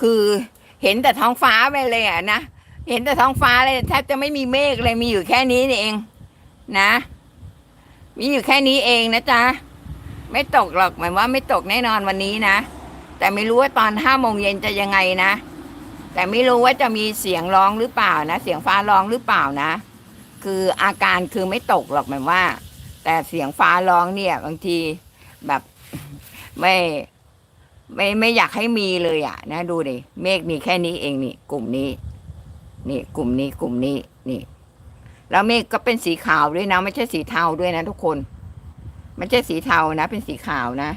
คือเห็นแต่ท้องฟ้าไปเลยอะนะเห็นแต่ท้องฟ้าเลยแทบจะไม่มีเมฆเลยมีอยู่แค่นี้นี่เอง นะ มีอยู่แค่นี้เองนะจ๊ะไม่ตกหรอกหมายว่าไม่ตกแน่นอนวันนี้นะแต่ไม่รู้ว่าตอนห้าโมงเย็นจะยังไงนะ แต่ไม่รู้ว่าจะมีเสียงร้องหรือเปล่านะ เสียงฟ้าร้องหรือเปล่านะ คืออาการคือไม่ตกหรอกหมายว่า แต่เสียงฟ้าร้องเนี่ย บางทีแบบไม่ ไม่ไม่อยากให้มีเลยอะ นะ ดูดิเมฆมีแค่นี้เองนี่ กลุ่มนี้ นี่กลุ่มนี้กลุ่มนี้นี่ แล้วเมฆก็เป็นสีขาวด้วยนะ ไม่ใช่สีเทาด้วยนะทุกคนไม่ใช่สีเทานะ เป็นสีขาวนะ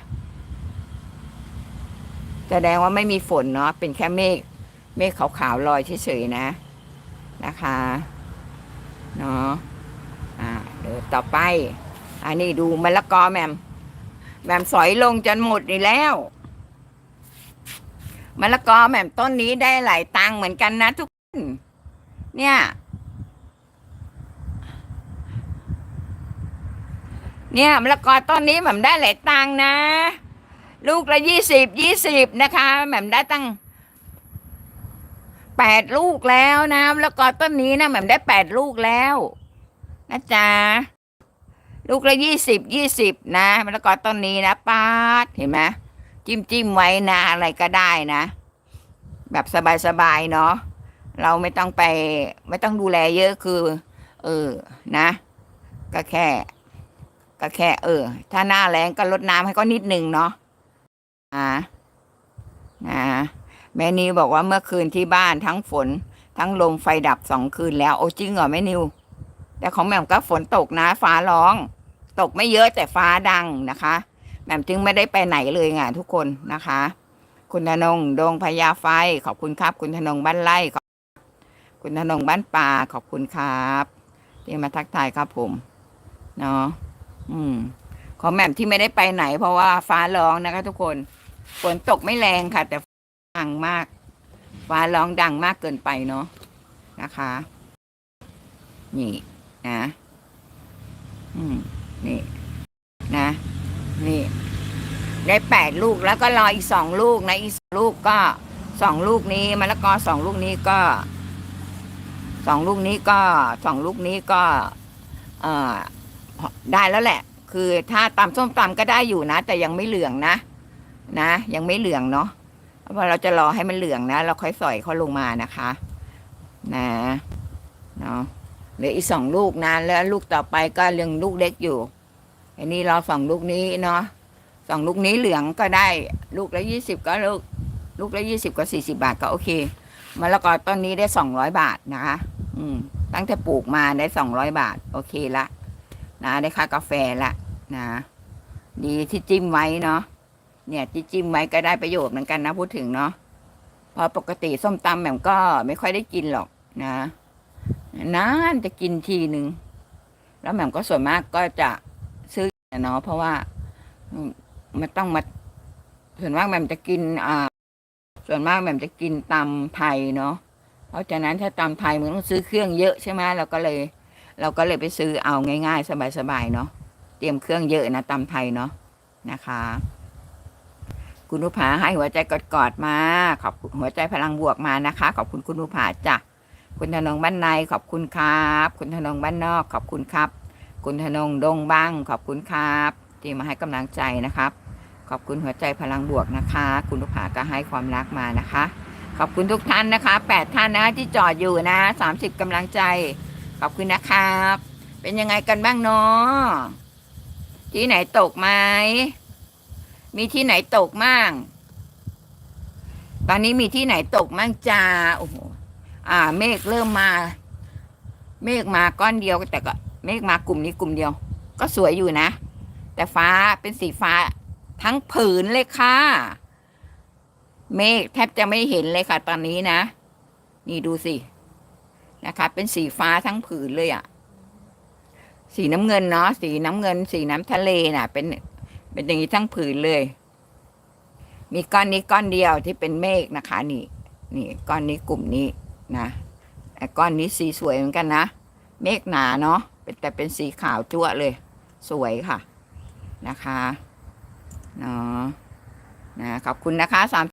แสดงว่าไม่มีฝนเนาะเป็นแค่เมฆเมฆขาวๆลอยเฉยๆนะ นะคะเนาะอ่าเดี๋ยวต่อไป อันนี้ดูมะละกอแหมมแหมมสอยลงจนหมดนี่แล้ว มะละกอแหมมต้นนี้ได้หลายตังเหมือนกันนะทุกคนเนี่ย เนี่ยมะละกอต้นนี้แหม่มได้หลายตังนะ ลูกละยี่สิบยี่สิบนะคะแหม่มได้ตั้งแปดลูกแล้วนะมะละกอต้นนี้นะแหม่มได้แปดลูกแล้วนะจ๊ะลูกละยี่สิบยี่สิบนะมะละกอต้นนี้นะป้าดเห็นไหม จิ้มจิ้มไว้นะอะไรก็ได้นะ แบบสบายๆเนาะเราไม่ต้องไป ไม่ต้องดูแลเยอะคือ เออนะ ก็แค่ ก็แค่ เออ ถ้าหน้าแรงก็ลดน้ำให้ก็นิดนึงเนาะอ่านะแม่นิวบอกว่าเมื่อคืนที่บ้านทั้งฝน ทั้งลมไฟดับสองคืนแล้วโอ้จริงเหรอแม่นิว แต่ของแม่ก็ฝนตกนะฟ้าร้อง ตกไม่เยอะแต่ฟ้าดังนะคะ แหม่มจึงไม่ได้ไปไหนเลยไงทุกคนนะคะ คุณธนงดงพญาไฟ ขอบคุณครับ คุณธนงบ้านไร่ขอบคุณธนงบ้านป่าขอบคุณครับที่มาทักทายครับผมเนาะอืมของแหม่มที่ไม่ได้ไปไหน เพราะว่าฟ้าร้องนะคะ ทุกคนฝนตกไม่แรงค่ะ แต่ดังมาก ฟ้าร้องดังมากเกินไปเนาะนะคะ นี่นะ อืม นี่ นะ นี่ ได้แปดลูกแล้วก็รออีกสองลูกนะอีกสองลูกก็สองลูกนี้มะละกอสองลูกนี้ก็สองลูกนี้ก็สองลูกนี้ก็เออได้แล้วแหละ คือถ้าตำส้มตำก็ได้อยู่นะ แต่ยังไม่เหลืองนะ นะ ยังไม่เหลืองเนาะเพราะเราจะรอให้มันเหลืองนะ เราค่อยสอยเขาลงมานะคะ นะเนาะเหลืออีกสองลูกนะแล้วลูกต่อไปก็เรื่องลูกเล็กอยู่ อันนี้เราสองลูกนี้เนาะสองลูกนี้เหลืองก็ได้ ลูกละยี่สิบก็ลูกลูกละยี่สิบก็สี่สิบาทก็โอเคมะละกอต้นนี้ได้สองร้อยบาทนะคะ อืม ตั้งแต่ปลูกมาได้สองร้อยบาท โอเคละนะได้ค่ากาแฟละนะดีที่จิ้มไว้เนาะเนี่ยที่จิ้มไว้ก็ได้ประโยชน์เหมือนกันนะพูดถึงเนาะพราะปกติส้มตำแหม่มก็ไม่ค่อยได้กินหรอกนะนานจะกินทีหนึ่งแล้วแหม่มก็ส่วนมากก็จะ เนาะเพราะว่ามันต้องมาส่วนมากแหม่มจะกินอ่า ส่วนมากแหม่มจะกินตำไทยเนาะเพราะฉะนั้นถ้าตำไทยมันต้องซื้อเครื่องเยอะใช่ไหมเราก็เลย เราก็เลยไปซื้อเอาง่าย ๆ สบายๆเนาะเตรียมเครื่องเยอะนะตำไทยเนาะนะคะ คุณนุภาให้หัวใจกอดๆมา ขอบคุณหัวใจพลังบวกมานะคะ ขอบคุณคุณนุภาจ้ะคุณธนงบ้านในขอบคุณครับ คุณธนงบ้านนอกขอบคุณครับ คุณธนงดงบ้าง ขอบคุณครับที่มาให้กำลังใจนะครับ ขอบคุณหัวใจพลังบวกนะคะ คุณนุภาก็ให้ความรักมานะคะ ขอบคุณทุกท่านนะคะแปดท่านนะที่จอดอยู่นะสามสิบกำลังใจ ขอบคุณนะครับ เป็นยังไงกันบ้างเนาะที่ไหนตกไหมมีที่ไหนตกมั่งตอนนี้มีที่ไหนตกมั่งจ้าโอ้โหอ่า เมฆเริ่มมา เมฆมาก้อนเดียวแต่ก็ เมฆมากลุ่มนี้กลุ่มเดียว ก็สวยอยู่นะ แต่ฟ้าเป็นสีฟ้าทั้งผืนเลยค่ะ เมฆแทบจะไม่เห็นเลยค่ะ ตอนนี้นะ นี่ดูสินะคะ เป็นสีฟ้าทั้งผืนเลยอะ่ะ สีน้ำเงินเนาะสีน้ำเงิน สีน้ำทะเลน่ะ เป็นเป็นอย่างนี้ทั้งผืนเลย มีก้อนนี้ก้อนเดียวที่เป็นเมฆนะคะ นี่นี่ก้อนนี้กลุ่มนี้นะแต่ก้อนนี้สีสวยเหมือนกันนะ เมฆหนาเนาะ แต่เป็นสีขาวจั่วเลย สวยค่ะนะคะเนาะนะขอบคุณนะคะสาม